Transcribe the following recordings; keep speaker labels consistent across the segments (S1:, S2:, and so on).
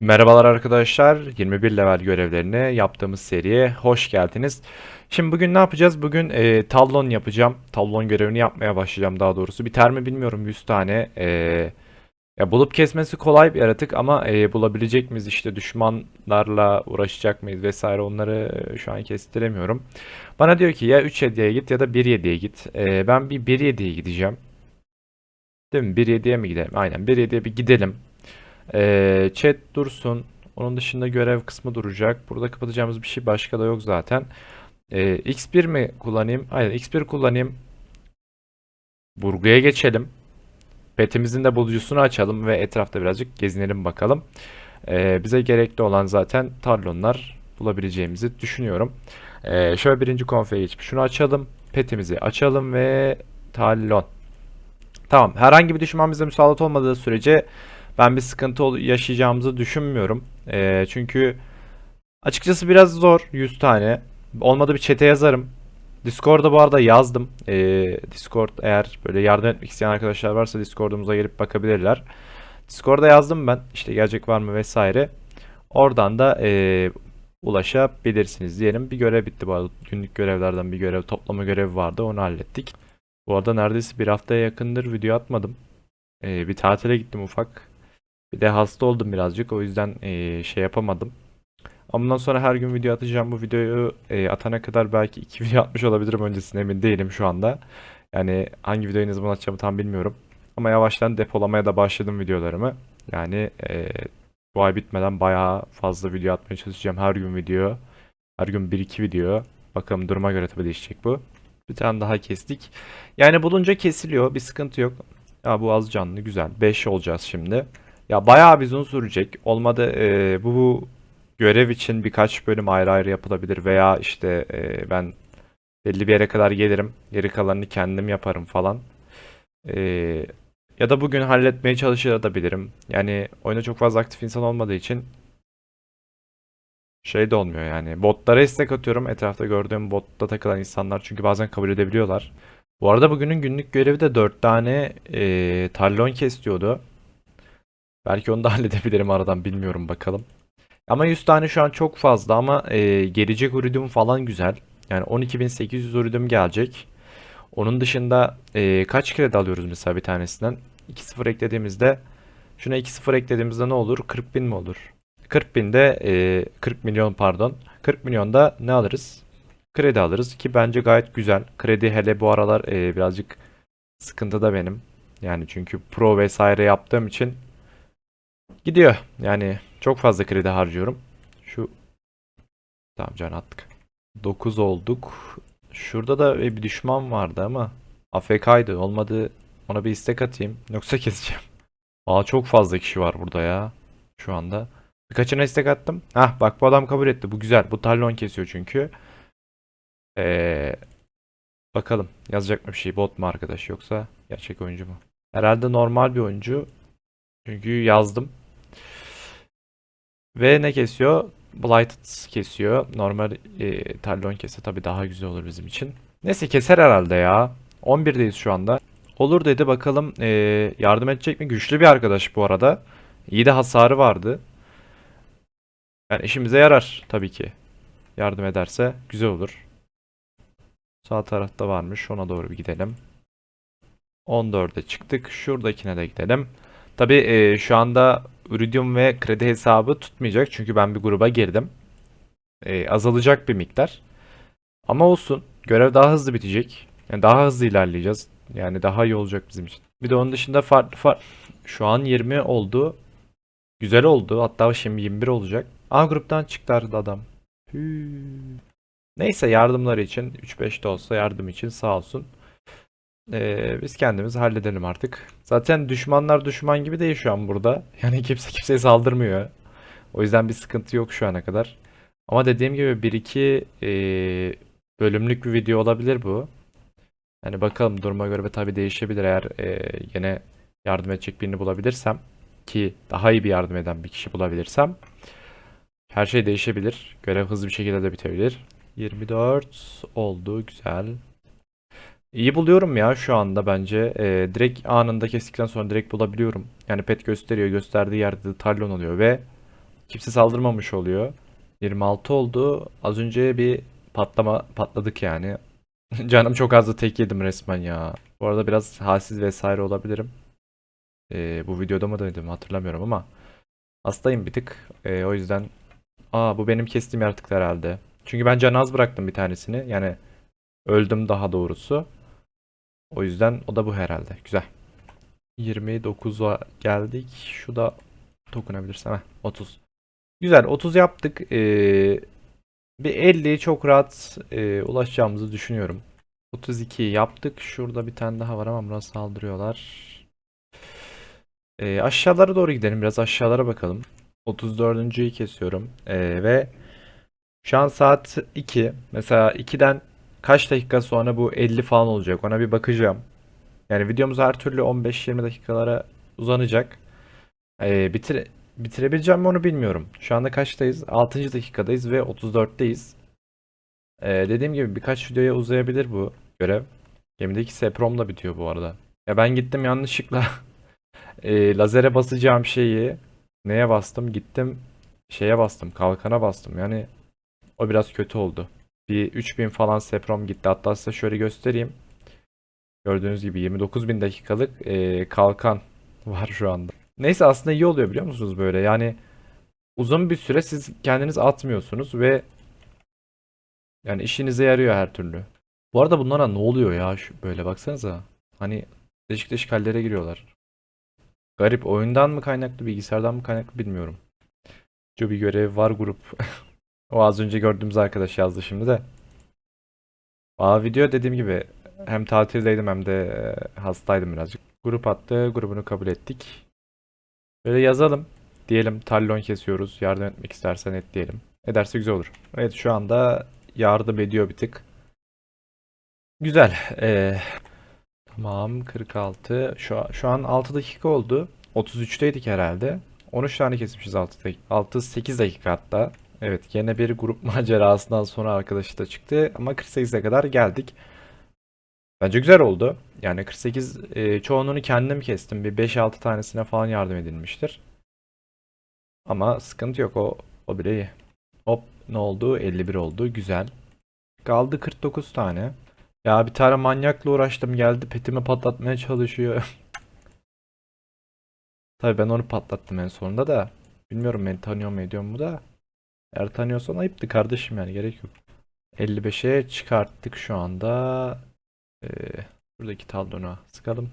S1: Merhabalar arkadaşlar. 21 level görevlerine yaptığımız seriye hoş geldiniz. Şimdi bugün ne yapacağız? Bugün e, tallon yapacağım. Tallon görevini yapmaya başlayacağım daha doğrusu. Biter mi bilmiyorum 100 tane. E, ya bulup kesmesi kolay bir yaratık ama e, bulabilecek miyiz işte düşmanlarla uğraşacak mıyız vesaire onları e, şu an kestiremiyorum. Bana diyor ki ya 3 hediyeye git ya da 1 hediyeye git. E, ben bir 1 hediyeye gideceğim. Değil mi? 1 hediyeye mi gidelim? Aynen 1 hediyeye bir gidelim. Ee, chat dursun. Onun dışında görev kısmı duracak. Burada kapatacağımız bir şey başka da yok zaten. Ee, X1 mi kullanayım? Aynen X1 kullanayım. Burguya geçelim. Petimizin de bulucusunu açalım ve etrafta birazcık gezinelim bakalım. Ee, bize gerekli olan zaten talonlar bulabileceğimizi düşünüyorum. Ee, şöyle birinci konfeye geçip şunu açalım. Petimizi açalım ve talon. Tamam. Herhangi bir düşman bize musallat olmadığı sürece ben bir sıkıntı yaşayacağımızı düşünmüyorum. Ee, çünkü açıkçası biraz zor 100 tane. Olmadı bir çete yazarım. Discord'da bu arada yazdım. Ee, Discord eğer böyle yardım etmek isteyen arkadaşlar varsa Discord'umuza gelip bakabilirler. Discord'da yazdım ben. İşte gelecek var mı vesaire. Oradan da ee, ulaşabilirsiniz diyelim. Bir görev bitti bu arada. Günlük görevlerden bir görev, toplama görevi vardı. Onu hallettik. Bu arada neredeyse bir haftaya yakındır video atmadım. Ee, bir tatile gittim ufak. Bir de hasta oldum birazcık. O yüzden eee, şey yapamadım. Ama bundan sonra her gün video atacağım. Bu videoyu eee, atana kadar belki iki video atmış olabilirim öncesinde emin değilim şu anda. Yani hangi videoyu ne zaman atacağımı tam bilmiyorum. Ama yavaştan depolamaya da başladım videolarımı. Yani eee, bu ay bitmeden bayağı fazla video atmaya çalışacağım. Her gün video. Her gün 1-2 video. Bakalım duruma göre tabii değişecek bu. Bir tane daha kestik. Yani bulunca kesiliyor. Bir sıkıntı yok. Ya bu az canlı güzel. 5 olacağız şimdi. Ya bayağı bir uzun sürecek. Olmadı e, bu görev için birkaç bölüm ayrı ayrı yapılabilir veya işte e, ben belli bir yere kadar gelirim. Geri kalanını kendim yaparım falan. E, ya da bugün halletmeye çalışabilirim. Yani oyunda çok fazla aktif insan olmadığı için şey de olmuyor yani. Botlara istek atıyorum. Etrafta gördüğüm botta takılan insanlar çünkü bazen kabul edebiliyorlar. Bu arada bugünün günlük görevi de 4 tane e, tallon kes. Belki onu da halledebilirim aradan bilmiyorum bakalım. Ama 100 tane şu an çok fazla ama e, gelecek uridium falan güzel. Yani 12.800 uridium gelecek. Onun dışında e, kaç kredi alıyoruz mesela bir tanesinden? 2-0 eklediğimizde şuna 2-0 eklediğimizde ne olur? 40 bin mi olur? 40 binde e, 40 milyon pardon. 40 milyonda ne alırız? Kredi alırız ki bence gayet güzel. Kredi hele bu aralar e, birazcık sıkıntıda benim. Yani çünkü pro vesaire yaptığım için Gidiyor. Yani çok fazla kredi harcıyorum. Şu tamam can attık. 9 olduk. Şurada da bir düşman vardı ama AFK'ydı. Olmadı ona bir istek atayım. Yoksa keseceğim. Aa çok fazla kişi var burada ya. Şu anda. Birkaçına istek attım. Hah bak bu adam kabul etti. Bu güzel. Bu talon kesiyor çünkü. Ee, bakalım yazacak mı bir şey. Bot mu arkadaş yoksa gerçek oyuncu mu? Herhalde normal bir oyuncu. Çünkü yazdım. Ve ne kesiyor? Blighted kesiyor. Normal e, Talon kese tabii daha güzel olur bizim için. Neyse keser herhalde ya. 11'deyiz şu anda. Olur dedi bakalım e, yardım edecek mi? Güçlü bir arkadaş bu arada. İyi de hasarı vardı. Yani işimize yarar tabii ki. Yardım ederse güzel olur. Sağ tarafta varmış. Ona doğru bir gidelim. 14'e çıktık. Şuradakine de gidelim. Tabii e, şu anda Iridium ve kredi hesabı tutmayacak. Çünkü ben bir gruba girdim. E, azalacak bir miktar. Ama olsun. Görev daha hızlı bitecek. Yani daha hızlı ilerleyeceğiz. Yani daha iyi olacak bizim için. Bir de onun dışında farklı farklı. Şu an 20 oldu. Güzel oldu. Hatta şimdi 21 olacak. A gruptan çıktı adam. Hü. Neyse yardımları için 3-5 de olsa yardım için sağ olsun. Ee, biz kendimiz halledelim artık. Zaten düşmanlar düşman gibi değil şu an burada. Yani kimse kimseye saldırmıyor. O yüzden bir sıkıntı yok şu ana kadar. Ama dediğim gibi 1-2 ee, bölümlük bir video olabilir bu. Yani bakalım duruma göre tabii değişebilir eğer ee, yine yardım edecek birini bulabilirsem ki daha iyi bir yardım eden bir kişi bulabilirsem her şey değişebilir. Görev hızlı bir şekilde de bitebilir. 24 oldu güzel. İyi buluyorum ya şu anda bence. Ee, direkt anında kestikten sonra direkt bulabiliyorum. Yani pet gösteriyor. Gösterdiği yerde de talon oluyor ve Kimse saldırmamış oluyor. 26 oldu. Az önce bir patlama patladık yani. Canım çok azdı tek yedim resmen ya. Bu arada biraz halsiz vesaire olabilirim. Ee, bu videoda mı dedim hatırlamıyorum ama hastayım bir tık. Ee, o yüzden aa bu benim kestiğim yaratık herhalde. Çünkü ben can az bıraktım bir tanesini. Yani öldüm daha doğrusu. O yüzden o da bu herhalde. Güzel. 29'a geldik. Şu da dokunabilirsem. Heh, 30. Güzel 30 yaptık. Ee, bir 50'ye çok rahat e, ulaşacağımızı düşünüyorum. 32 yaptık. Şurada bir tane daha var ama buna saldırıyorlar. Ee, aşağılara doğru gidelim. Biraz aşağılara bakalım. 34.'yü kesiyorum. Ee, ve şu an saat 2. Mesela 2'den kaç dakika sonra bu 50 falan olacak. Ona bir bakacağım. Yani videomuz her türlü 15-20 dakikalara uzanacak. Ee, bitir bitirebileceğim mi onu bilmiyorum. Şu anda kaçtayız? 6. dakikadayız ve 34'teyiz. Ee, dediğim gibi birkaç videoya uzayabilir bu görev. Gemideki Seprom da bitiyor bu arada. Ya ben gittim yanlışlıkla e, lazere basacağım şeyi neye bastım? Gittim şeye bastım. Kalkana bastım. Yani o biraz kötü oldu. Bir 3000 falan Seprom gitti. Hatta size şöyle göstereyim. Gördüğünüz gibi 29.000 dakikalık e, kalkan var şu anda. Neyse aslında iyi oluyor biliyor musunuz böyle? Yani uzun bir süre siz kendiniz atmıyorsunuz ve yani işinize yarıyor her türlü. Bu arada bunlara ne oluyor ya şu böyle baksanıza. Hani değişik değişik hallere giriyorlar. Garip oyundan mı kaynaklı bilgisayardan mı kaynaklı bilmiyorum. Şu bir görev var grup. o az önce gördüğümüz arkadaş yazdı şimdi de. Aa video dediğim gibi hem tatildeydim hem de e, hastaydım birazcık. Grup attı, grubunu kabul ettik. Böyle yazalım. Diyelim tallon kesiyoruz. Yardım etmek istersen et diyelim. Ederse güzel olur. Evet şu anda yardım ediyor bir tık. Güzel. Ee, tamam 46. Şu, şu an 6 dakika oldu. 33'teydik herhalde. 13 tane kesmişiz 6 dakika. 6 8 dakika hatta. Evet yine bir grup macerasından sonra arkadaşı da çıktı ama 48'e kadar geldik. Bence güzel oldu. Yani 48 e, çoğunluğunu kendim kestim. Bir 5-6 tanesine falan yardım edilmiştir. Ama sıkıntı yok o o bile iyi. Hop ne oldu? 51 oldu. Güzel. Kaldı 49 tane. Ya bir tane manyakla uğraştım geldi petimi patlatmaya çalışıyor. Tabii ben onu patlattım en sonunda da. Bilmiyorum beni tanıyor mu ediyor mu da. Eğer tanıyorsan ayıptı kardeşim yani gerek yok. 55'e çıkarttık şu anda. Ee, buradaki tablona sıkalım.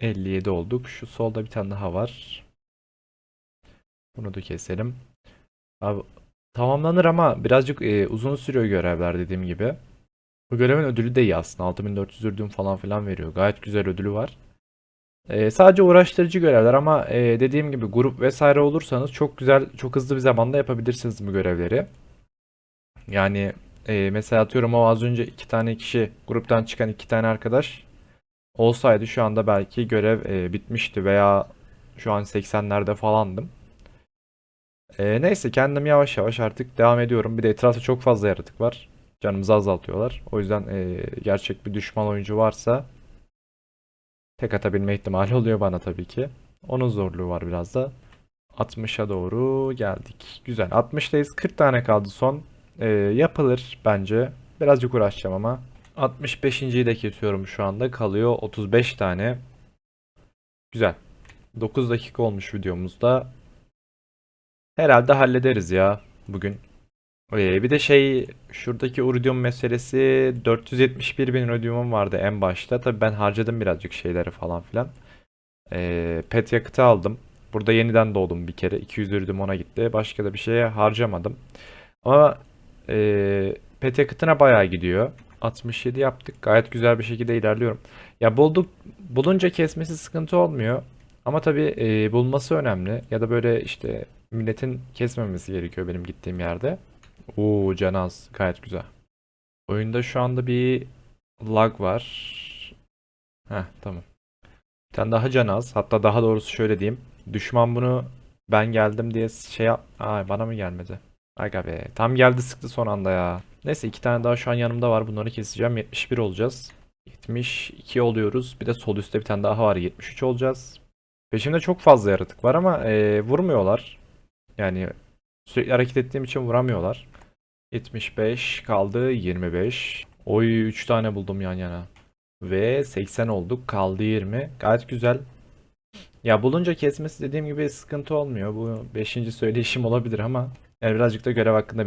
S1: 57 olduk. Şu solda bir tane daha var. Bunu da keselim. Abi tamamlanır ama birazcık e, uzun sürüyor görevler dediğim gibi. Bu görevin ödülü de iyi aslında. 6400 ürdün falan filan veriyor. Gayet güzel ödülü var. E, sadece uğraştırıcı görevler ama e, dediğim gibi grup vesaire olursanız çok güzel, çok hızlı bir zamanda yapabilirsiniz bu görevleri. Yani e, mesela atıyorum o az önce iki tane kişi gruptan çıkan iki tane arkadaş olsaydı şu anda belki görev e, bitmişti veya şu an 80'lerde falandım. E, neyse kendim yavaş yavaş artık devam ediyorum. Bir de etrafta çok fazla yaratık var. Canımızı azaltıyorlar. O yüzden e, gerçek bir düşman oyuncu varsa tek atabilme ihtimali oluyor bana tabii ki. Onun zorluğu var biraz da. 60'a doğru geldik. Güzel. 60'tayız. 40 tane kaldı son. E, yapılır bence. Birazcık uğraşacağım ama. 65.yi de kesiyorum şu anda. Kalıyor 35 tane. Güzel. 9 dakika olmuş videomuzda. Herhalde hallederiz ya bugün. Ee, bir de şey şuradaki iridium meselesi 471 bin iridiumum vardı en başta. Tabii ben harcadım birazcık şeyleri falan filan. Ee, pet yakıtı aldım. Burada yeniden doğdum bir kere. 200 iridium ona gitti. Başka da bir şeye harcamadım. Ama e, pet yakıtına bayağı gidiyor. 67 yaptık. Gayet güzel bir şekilde ilerliyorum. Ya bulduk bulunca kesmesi sıkıntı olmuyor. Ama tabii e, bulması önemli. Ya da böyle işte milletin kesmemesi gerekiyor benim gittiğim yerde. Oo Canaz gayet güzel. Oyunda şu anda bir lag var. Heh tamam. Bir tane daha Canaz. Hatta daha doğrusu şöyle diyeyim. Düşman bunu ben geldim diye şey yap... Ay bana mı gelmedi? Aga be. Tam geldi sıktı son anda ya. Neyse iki tane daha şu an yanımda var. Bunları keseceğim. 71 olacağız. 72 oluyoruz. Bir de sol üstte bir tane daha var. 73 olacağız. Peşimde çok fazla yaratık var ama e, vurmuyorlar. Yani Sürekli hareket ettiğim için vuramıyorlar. 75 kaldı 25. Oy 3 tane buldum yan yana. Ve 80 olduk kaldı 20. Gayet güzel. Ya bulunca kesmesi dediğim gibi sıkıntı olmuyor. Bu 5. söyleyişim olabilir ama yani birazcık da görev hakkında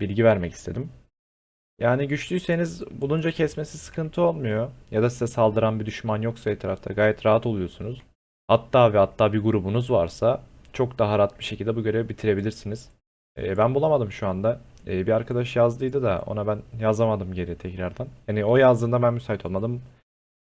S1: bilgi vermek istedim. Yani güçlüyseniz bulunca kesmesi sıkıntı olmuyor. Ya da size saldıran bir düşman yoksa etrafta gayet rahat oluyorsunuz. Hatta ve hatta bir grubunuz varsa çok daha rahat bir şekilde bu görevi bitirebilirsiniz. Ee, ben bulamadım şu anda. Ee, bir arkadaş yazdıydı da ona ben yazamadım geri tekrardan. Yani o yazdığında ben müsait olmadım.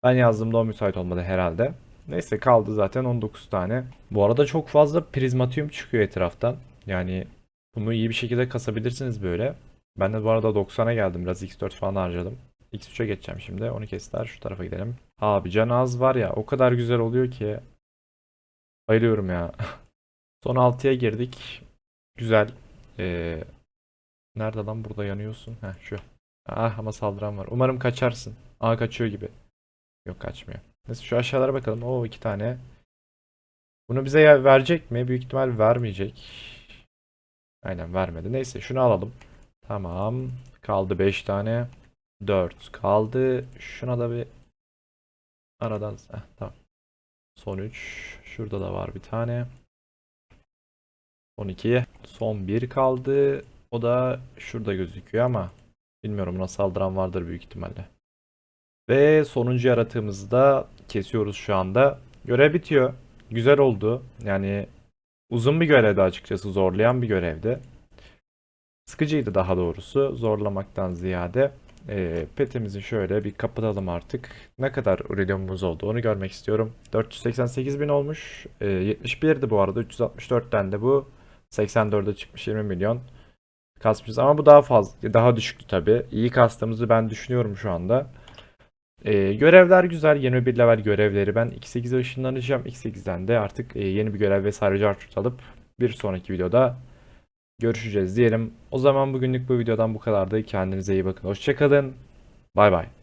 S1: Ben yazdığımda o müsait olmadı herhalde. Neyse kaldı zaten 19 tane. Bu arada çok fazla prizmatyum çıkıyor etraftan. Yani bunu iyi bir şekilde kasabilirsiniz böyle. Ben de bu arada 90'a geldim. Biraz X4 falan harcadım. X3'e geçeceğim şimdi. Onu kestiler. Şu tarafa gidelim. Abi can az var ya. O kadar güzel oluyor ki. Bayılıyorum ya. Son 6'ya girdik. Güzel. Ee, nerede lan burada yanıyorsun? Heh şu. Ah ama saldıran var. Umarım kaçarsın. Aa kaçıyor gibi. Yok kaçmıyor. Neyse şu aşağılara bakalım. Oo iki tane. Bunu bize verecek mi? Büyük ihtimal vermeyecek. Aynen vermedi. Neyse şunu alalım. Tamam. Kaldı 5 tane. 4 kaldı. Şuna da bir aradan Heh, tamam. Son 3. Şurada da var bir tane. Son 2. Son 1 kaldı. O da şurada gözüküyor ama bilmiyorum buna saldıran vardır büyük ihtimalle. Ve sonuncu yaratığımızı da kesiyoruz şu anda. Görev bitiyor. Güzel oldu. Yani uzun bir görevdi açıkçası. Zorlayan bir görevdi. Sıkıcıydı daha doğrusu. Zorlamaktan ziyade. Ee, petimizi şöyle bir kapatalım artık. Ne kadar iridiumumuz oldu onu görmek istiyorum. 488 bin olmuş. Ee, 71'di bu arada. 364'ten de bu. 84'e çıkmış 20 milyon. Kasmışız ama bu daha fazla, daha düşüktü tabii. İyi kastığımızı ben düşünüyorum şu anda. Ee, görevler güzel. 21 level görevleri. Ben X8'e ışınlanacağım. X8'den de artık e, yeni bir görev vesaire cartut alıp bir sonraki videoda görüşeceğiz diyelim. O zaman bugünlük bu videodan bu kadardı. Kendinize iyi bakın. Hoşçakalın. Bay bay.